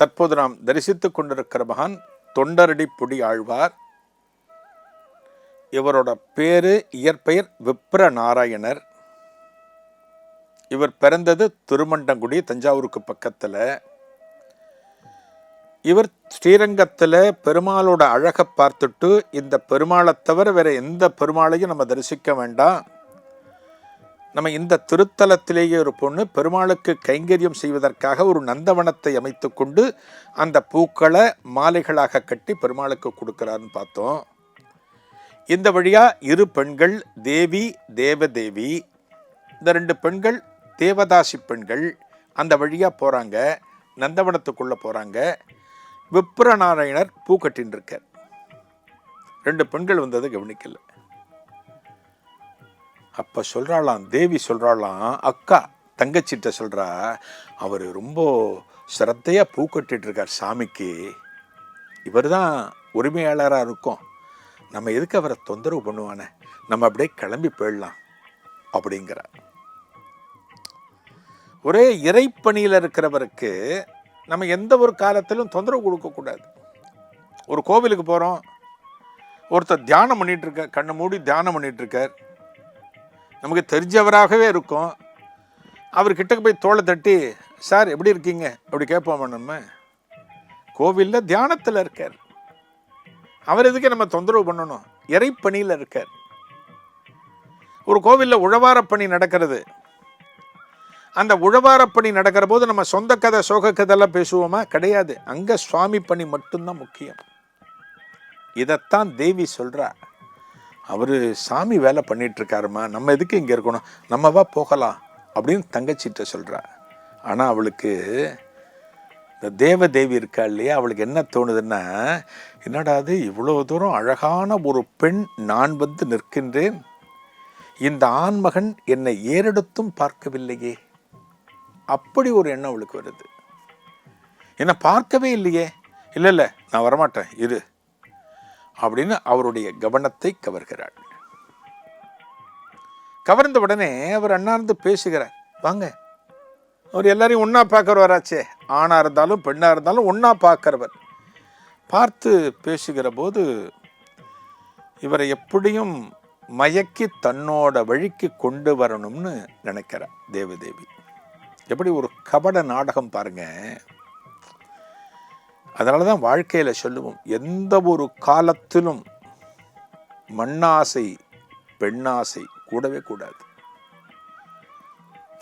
தற்போது நாம் தரிசித்துக் கொண்டிருக்கிற மகான் தொண்டரடி பொடி ஆழ்வார். இவரோட பேரு இயற்பெயர் விப்ர நாராயணர் இவர் பிறந்தது திருமண்டங்குடி தஞ்சாவூருக்கு பக்கத்தில். இவர் ஸ்ரீரங்கத்தில் பெருமாளோட அழகை பார்த்துட்டு இந்த பெருமாளை தவிர வேறு எந்த பெருமாளையும் நம்ம தரிசிக்க வேண்டாம். நம்ம இந்த திருத்தலத்திலேயே ஒரு பொண்ணு பெருமாளுக்கு கைங்கரியம் செய்வதற்காக ஒரு நந்தவனத்தை அமைத்து கொண்டு அந்த பூக்களை மாலைகளாக கட்டி பெருமாளுக்கு கொடுக்குறாருன்னு பார்த்தோம். இந்த வழியாக இரு பெண்கள் தேவி தேவதேவி இந்த ரெண்டு பெண்கள் தேவதாசி பெண்கள் அந்த வழியாக போகிறாங்க நந்தவனத்துக்குள்ளே போகிறாங்க விப்ர விப்ரநாராயணர் பூ கட்டின்னு இருக்கார். ரெண்டு பெண்கள் வந்ததை கவனிக்கலை. அப்போ சொல்கிறாளாம் தேவி சொல்கிறாளாம் அக்கா தங்கச்சிட்ட சொல்கிறா அவர் ரொம்ப சிரத்தையாக பூ கட்டிகிட்ருக்கார் இருக்கார் சாமிக்கு. இவர் தான் உரிமையாளராக இருக்கும். நம்ம எதுக்கு அவரை தொந்தரவு பண்ணுவானே? நம்ம அப்படியே கிளம்பி போயிடலாம் அப்படிங்கிறார். ஒரே இறைப்பணியில் இருக்கிறவருக்கு நம்ம எந்த ஒரு காலத்திலும் தொந்தரவு கொடுக்கக்கூடாது ஒரு கோவிலுக்கு போகிறோம் ஒருத்தர் தியானம் பண்ணிகிட்ருக்கார் கண்ணை மூடி தியானம் பண்ணிகிட்ருக்கார் நமக்கு தெரிஞ்சவராகவே இருக்கும். அவர் கிட்டக்க போய் தோலை தட்டி சார் எப்படி இருக்கீங்க? அப்படி கேட்போமா நம்ம? கோவிலில் தியானத்தில் இருக்கார். அவர் எதுக்கு நம்ம தொந்தரவு பண்ணணும்? இறைப்பணியில் இருக்கார். ஒரு கோவிலில் உழவாரப்பணி நடக்கிறது. அந்த உழவாரப்பணி நடக்கிற போது நம்ம சொந்த கதை சோக கதையெல்லாம் பேசுவோமா? கிடையாது. அங்கே சுவாமி பணி மட்டும்தான் முக்கியம். இதைத்தான் தேவி சொல்கிறார் அவர் சாமி வேலை பண்ணிட்டு இருக்காருமா நம்ம எதுக்கு இங்கே இருக்கணும் நம்ம வா போகலாம் அப்படின்னு தங்கச்சிட்ட சொல்கிறா ஆனால் அவளுக்கு இந்த தேவதேவி இருக்கா இல்லையா அவளுக்கு என்ன தோணுதுன்னா என்னடா அது இவ்வளோ தூரம் அழகான ஒரு பெண் நான் வந்து நிற்கின்றேன் இந்த ஆண்மகன் என்னை ஏறெடுத்தும் பார்க்கவில்லையே அப்படி ஒரு எண்ணம் அவளுக்கு வருது. என்னை பார்க்கவே இல்லையே. இல்லை இல்லை நான் வரமாட்டேன் இரு. அப்படின்னு அவருடைய கவனத்தை கவர்கிறாள் கவர்ந்த உடனே அவர் அண்ணாந்து பேசுகிறார். வாங்க. அவர் எல்லாரையும் ஒன்றா பார்க்குறவராச்சே. ஆணாக இருந்தாலும் பெண்ணாக இருந்தாலும் ஒன்றா பார்க்குறவர். பார்த்து பேசுகிற போது இவரை எப்படியும் மயக்கி தன்னோட வழிக்கு கொண்டு வரணும்னு நினைக்கிறார் தேவதேவி. எப்படி ஒரு கபட நாடகம் பாருங்க. அதனால தான் வாழ்க்கையில் சொல்லுவோம் எந்த ஒரு காலத்திலும் மண்ணாசை பெண்ணாசை கூடவே கூடாது.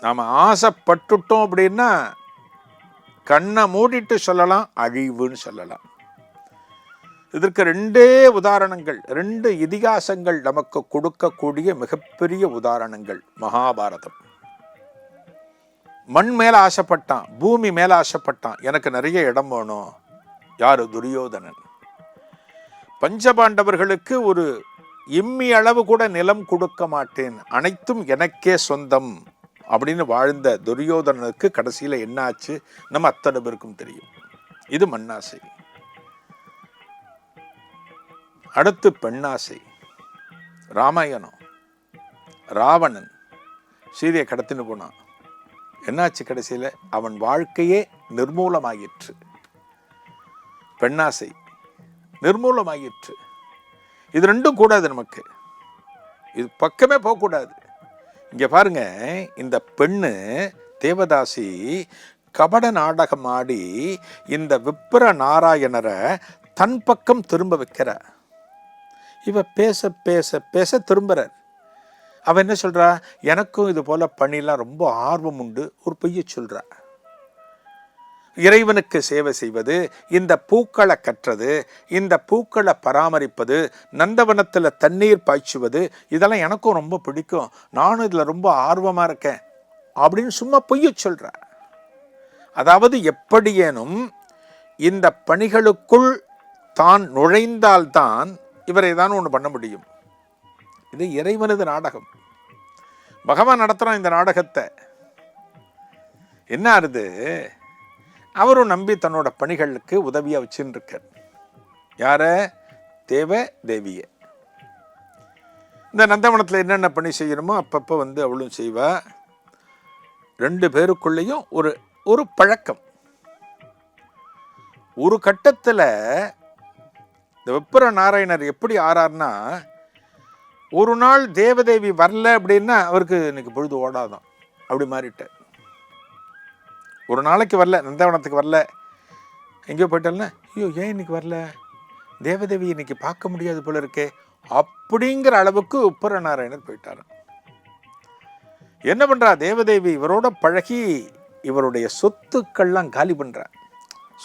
நாம் ஆசைப்பட்டுட்டோம் அப்படின்னா கண்ணை மூடிட்டு சொல்லலாம் அழிவுன்னு சொல்லலாம். இதற்கு ரெண்டே உதாரணங்கள் ரெண்டு இதிகாசங்கள் நமக்கு கொடுக்கக்கூடிய மிகப்பெரிய உதாரணங்கள் மகாபாரதம். மண் மேலே ஆசைப்பட்டான் பூமி மேலே ஆசைப்பட்டான் எனக்கு நிறைய இடம் வேணும் யாரு? துரியோதனன். பஞ்சபாண்டவர்களுக்கு ஒரு இம்மி அளவு கூட நிலம் கொடுக்க மாட்டேன். அனைத்தும் எனக்கே சொந்தம். அப்படின்னு வாழ்ந்த துரியோதனனுக்கு கடைசியில் என்ன ஆச்சு நம்ம அத்தனை பேருக்கும் தெரியும். இது மண்ணாசை. அடுத்து பெண்ணாசை. ராமாயணம். ராவணன் சீதையை கடத்தின்னு போனான். என்னாச்சு கடைசியில்? அவன் வாழ்க்கையே நிர்மூலமாயிற்று. பெண்ணாசை நிர்மூலமாகிற்று இது ரெண்டும் கூடாது நமக்கு. இது பக்கமே போகக்கூடாது. இங்கே பாருங்க இந்த பெண்ணு தேவதாசி கபட நாடகம் ஆடி இந்த விப்ர நாராயணரை தன் பக்கம் திரும்ப வைக்கிற. இவ பேச பேச பேச திரும்புறார். அவ என்ன சொல்கிறா எனக்கும் இது போல் பணிலாம் ரொம்ப ஆர்வம் உண்டு ஒரு பொய்ய சொல்கிறா இறைவனுக்கு சேவை செய்வது இந்த பூக்களை கற்றது இந்த பூக்களை பராமரிப்பது நந்தவனத்தில் தண்ணீர் பாய்ச்சுவது இதெல்லாம் எனக்கும் ரொம்ப பிடிக்கும். நானும் இதில் ரொம்ப ஆர்வமாக இருக்கேன் அப்படின்னு சும்மா பொய்ய சொல்கிற அதாவது எப்படியேனும் இந்த பணிகளுக்குள் தான் நுழைந்தால்தான் இவரை தான் ஒன்று பண்ண முடியும். இது இறைவனது நாடகம். பகவான் நடத்துகிறான் இந்த நாடகத்தை. என்ன ஆறுது? அவரும் நம்பி தன்னோட பணிகளுக்கு உதவியாக வச்சுன்னு இருக்கார் யார? தேவ தேவிய. இந்த நந்தவனத்தில் என்னென்ன பணி செய்யணுமோ அப்பப்போ வந்து அவளும் செய்வா. ரெண்டு பேருக்குள்ளேயும் ஒரு ஒரு பழக்கம். ஒரு கட்டத்தில் இந்த வெப்பர நாராயணர் எப்படி ஆறார்னா ஒரு நாள் தேவதேவி வரல அப்படின்னா அவருக்கு இன்னைக்கு பொழுது ஓடாதான். அப்படி மாறிட்டார். ஒரு நாளைக்கு வரல நந்தவனத்துக்கு வரல. எங்கேயோ போயிட்டால்னா ஐயோ ஏன் இன்னைக்கு வரல? தேவதேவி இன்னைக்கு பார்க்க முடியாது போல இருக்கே. அப்படிங்கிற அளவுக்கு உப்பரநாராயணர் போயிட்டார். என்ன பண்ணுறா தேவதேவி இவரோட பழகி இவருடைய சொத்துக்கள்லாம் காலி பண்ணுறா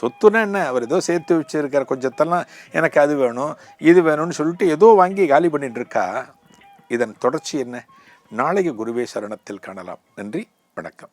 சொத்துனா என்ன? அவர் ஏதோ சேர்த்து வச்சுருக்கிற கொஞ்சத்தெல்லாம். எனக்கு அது வேணும் இது வேணும்னு சொல்லிட்டு ஏதோ வாங்கி காலி பண்ணிட்டு இருக்கா இதன் தொடர்ச்சி என்ன? நாளைக்கு குருவே சரணத்தில் காணலாம். நன்றி வணக்கம்.